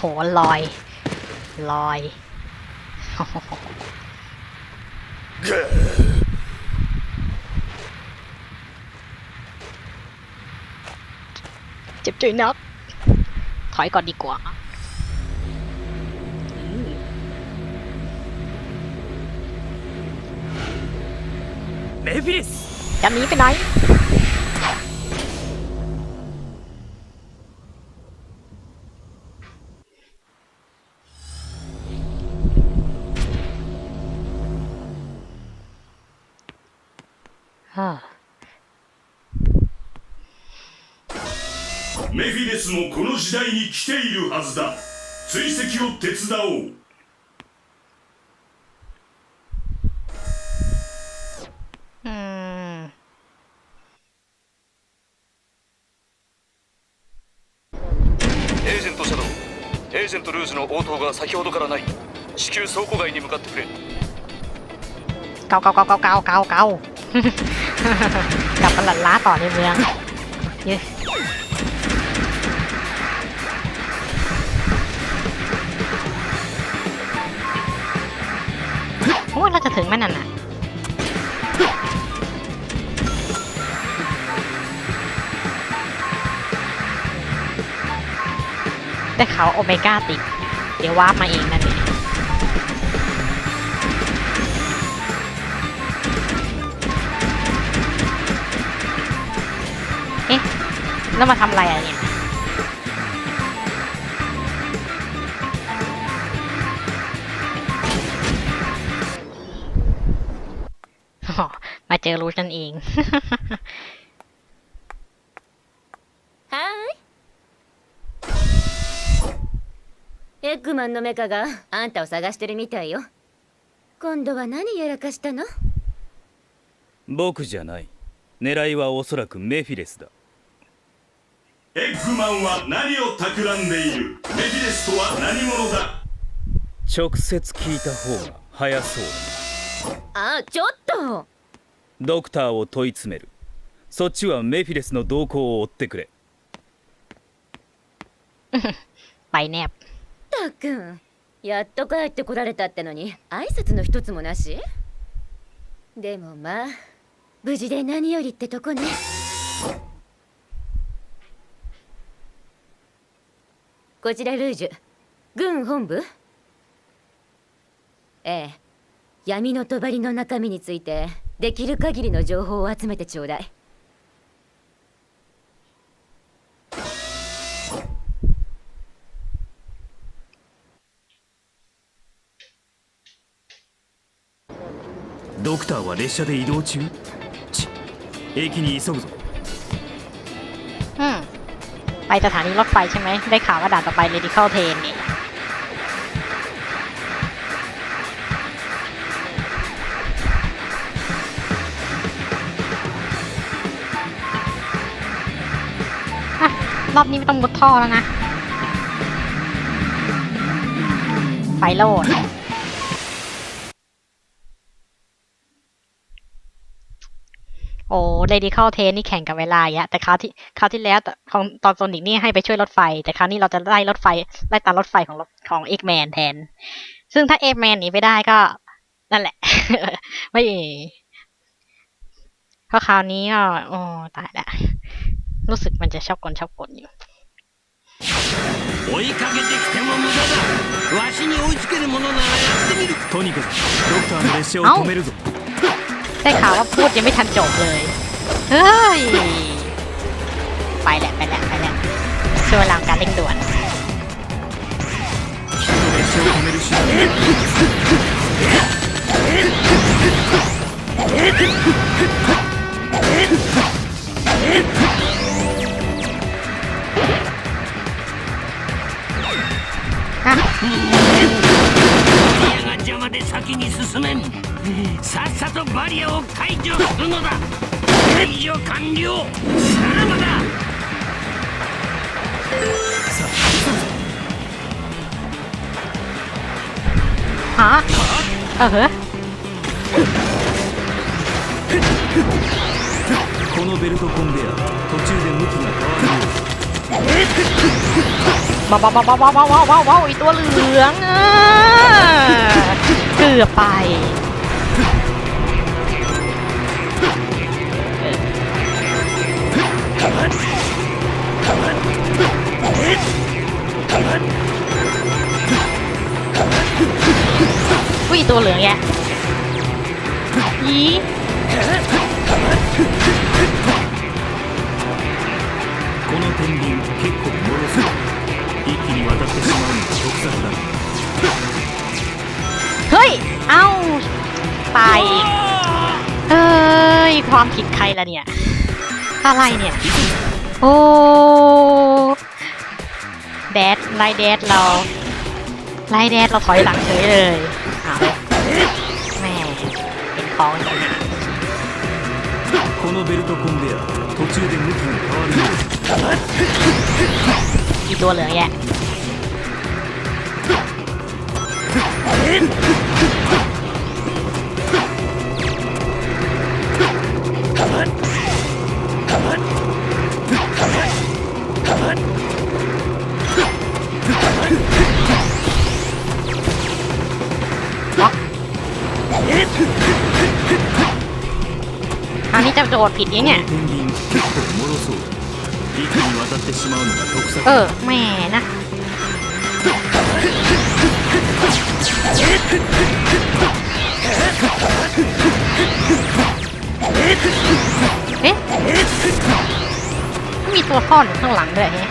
โหลอย ลอย เจ็บจุยนัก ถอยก่อนดีกว่าเมฟิสจะหนีไปไหน スもこの時代に来ているはずだ追跡を手伝おう อืม エージェントシャドウエージェントルージュの応答が先ほどからない至急倉庫街に向かってくれ เกาเกาเกาเกาเกาเกาเกา กลับมาหลัดล้าต่อในเมืองเย้ อ้เราจะถึงมันน่ะนะได้เขาโอเมก้าติด เดี๋ยววาร์ปมาเองนั่นเองเอ๊ะ แล้วมาทำอะไรอะเนี่ย จอรูชนั่นเอง はーいエッグマンのメカがあんたを探してるみたいよ今度は何やらかしたの僕じゃない狙いはおそらくメフィレスだエッグマンは何を企んでいるメフィレスとは何者だ直接聞いた方が早そうだあちょっと ドクターを問い詰めるそっちはメフィレスの動向を追ってくれ ไปแนบ たくんやっと帰ってこられたってのに挨拶の一つもなしでもまあ無事で何よりってとこねこちらルージュ軍本部ええ闇の帳の中身について できる限りの情報を集めてちょうだい ドクターは列車で移動中ち駅に急ぐぞ อืม ไปสถานีรถไฟใช่ไหม ได้ข่าวว่าด่านต่อไป medical train นี่ รอบนี้ไม่ต้องมุดท่อแล้วนะ ไฟโลดโอ้ medical train นี่แข่งกับเวลาอะแต่คราวที่คราวที่แล้วแต่ของตอนโซนิกนี่ให้ไปช่วยรถไฟ แต่คราวนี้เราจะไล่รถไฟไล่ตามรถไฟของของเอ็กแมนแทน ซึ่งถ้าเอ็กแมนหนีไปได้ก็ นั่นแหละ ไม่เพราะคราวนี้ก็โอ้ตายละ รู้สึกมันจะชอบกลชอบกลอยู่ 追いかけてきても無駄だわしに追いつけるものならやってみるとにかくドクターの列車を止めるぞ ได้ข่าวว่าพูดยังไม่ทันจบเลย เฮ้ย ไปแหละไปแหละไปแหละช่วยเวลาการเร่งด่วน 列 まで先に進めん。さっさとバリアを解除するのだ。解除完了。さらばだ。はあ。このベルトコンベアー途中で向きが変わるようだว้าวว้าวว้าวว้าวว้าวว้าวว้าวว้าอีตัวเหลืองเกือบไป เฮ้ย เอ้าตายอีกเฮ้ย ความผิดใครละเนี่ย อะไรเนี่ย โอ้แดดไล่แดดเรา ไล่แดดเราถอยหลังเฉยเลยเอาเลยแม่เป็นของอีกต่างหาก このベルトコンベヤー途中で向きが変わるよう อีตัวเหลืองแยะ อันนี้จะโดดผิดยังเนี่ย 天秤結構脆そう一気に渡ってしまうのが得策 เอ だ อแหม่นะ เอ๊ะมีตัวซ่อนอยู่ข้างหลังด้วยแฮะ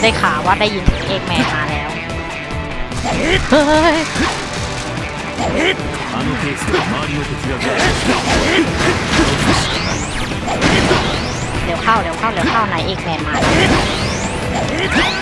ได้ข่าวว่าได้ยินเสียงเอกแมนมาแล้ว เฮ้ย あのペースで周りの敵が増え เร็วเข้าเร็วเข้าเร็วเข้านายเอกแมนมาแล้ว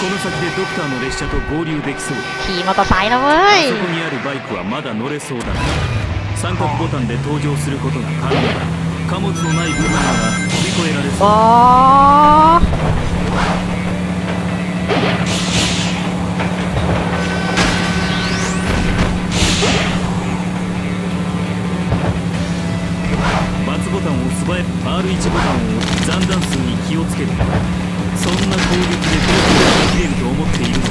この先でドクターの列車と合流できそうだ ขี่มอเตอร์ไซค์แล้วเว้ あ ย そこにあるバイクはまだ乗れそうだな三角ボタンで登場することが可能だ貨物のない部分なら飛び越えられそう อ๋ をつけるそんな攻撃でブロックが切れると思っているのか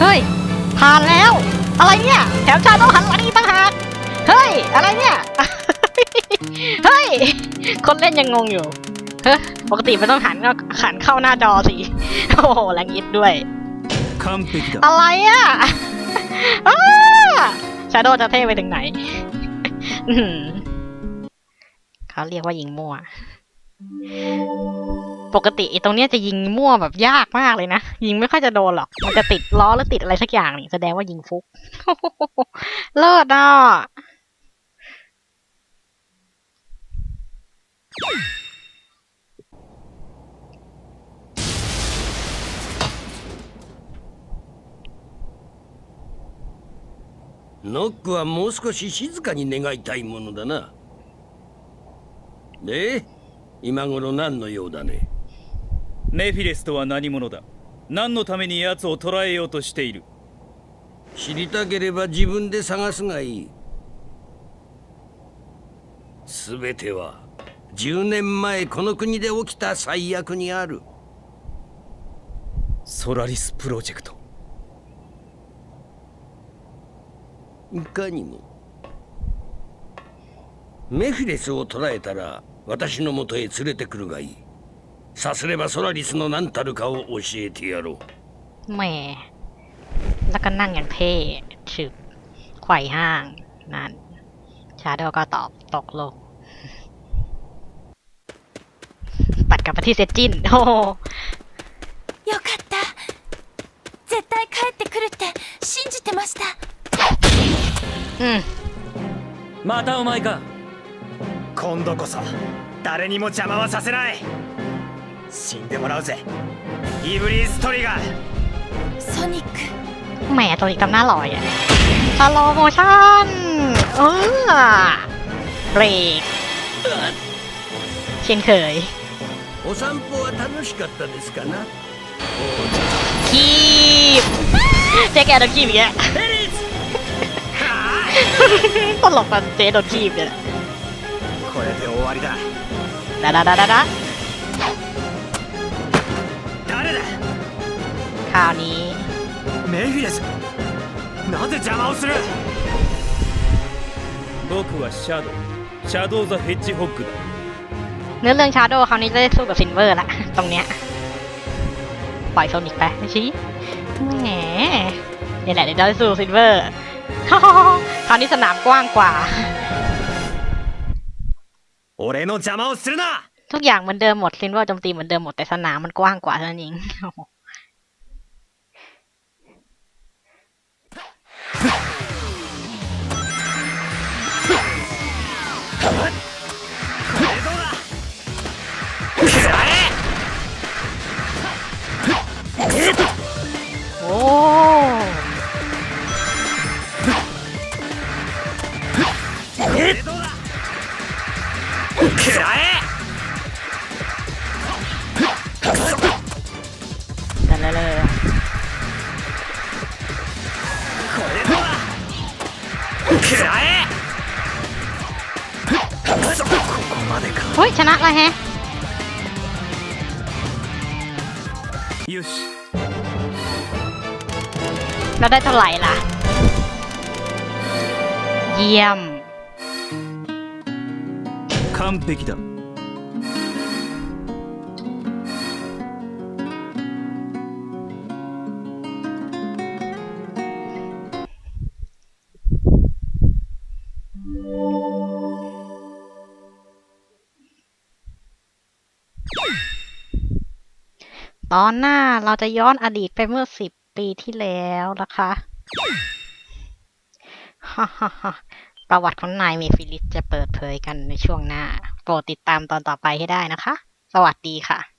เฮ้ย ผ่านแล้ว อะไรเนี่ย แถมชาโดว์หันหลังอีกต่างหาก เฮ้ย อะไรเนี่ย เฮ้ย คนเล่นยังงงอยู่ เฮ้ย ปกติมันต้องหันก็หันเข้าหน้าจอสิ โอ้โหแรงยิดด้วย 完璧だ อะไรอ่ะ ชาโดจะเท่ไปถึงไหน อื้อหือ เขาเรียกว่ายิงมั่ว ปกติไอ้ตรงเนี้ยจะยิงมั่วแบบยากมากเลยนะ ยิงไม่ค่อยจะโดนหรอก มันจะติดล้อหรือติดอะไรสักอย่างนี่แสดงว่ายิงฟุก เลิศอ่ะ ノックはもう少し静かに願いたいものだな。 で、今頃何の用だね？メフィレスとは何者だ？何のために奴を捕らえようとしている？知りたければ自分で探すがいい。すべては10年前この国で起きた最悪にある。ソラリスプロジェクトいかにも。メフィレスを捕らえたら私のもとへ連れてくるがいい。さすればソラリスの何たるかを教えてやろう。 แหม่แล้วก็นั่งอย่างเท่ฉึกไขว่ห้าง นั่น ชาโดก็ตอบตกลง ตัดกลับไป ที่เซตจินโอ้โห よかった絶対帰ってくるって信じてました อืม またお前か 今度こそ誰にも邪魔はさせない死んでもらうぜイブリーストリガーソニック แหมตัวนี้ทำหน้าหล่อยอะสโลโมชั่นเออเบรกเช่นเคย お散歩は楽しかったですかな คีบเจ๊แกโดนคีบอีกแล้วตลกมันเจ๊โดนคีบเนี่ยแหละ これで終わりだ ดาดาดาดาดา 誰だ คราวนี้ メフィレスなぜ邪魔をする僕はシャドウシャドウ・ザ・ヘッジホッグだ เนื้อเรื่องชาโดว์คราวนี้จะได้สู้กับซินเวอร์ละ ตรงเนี้ย ปล่อยโซนิกไปไม่ชี้แหมนี่แหละเดี๋ยวจะได้สู้ซินเวอร์ คราวนี้สนามกว้างกว่า 俺の邪魔をするな ทุกอย่างเหมือนเดิมหมดซินเวอร์โจมตีเหมือนเดิมหมดแต่สนามมันกว้างกว่าเท่านั้นเอง โอ้ 食 よし เราได้เท่าไหร่ล่ะ เยี่ยม 完璧だ ตอนหน้าเราจะย้อนอดีตไปเมื่อสิบปีที่แล้วนะคะฮ่าฮ่ประวัติของนายเมฟิลิสจะเปิดเผยกันในช่วงหน้า โปรดติดตามตอนต่อไปให้ได้นะคะ สวัสดีค่ะ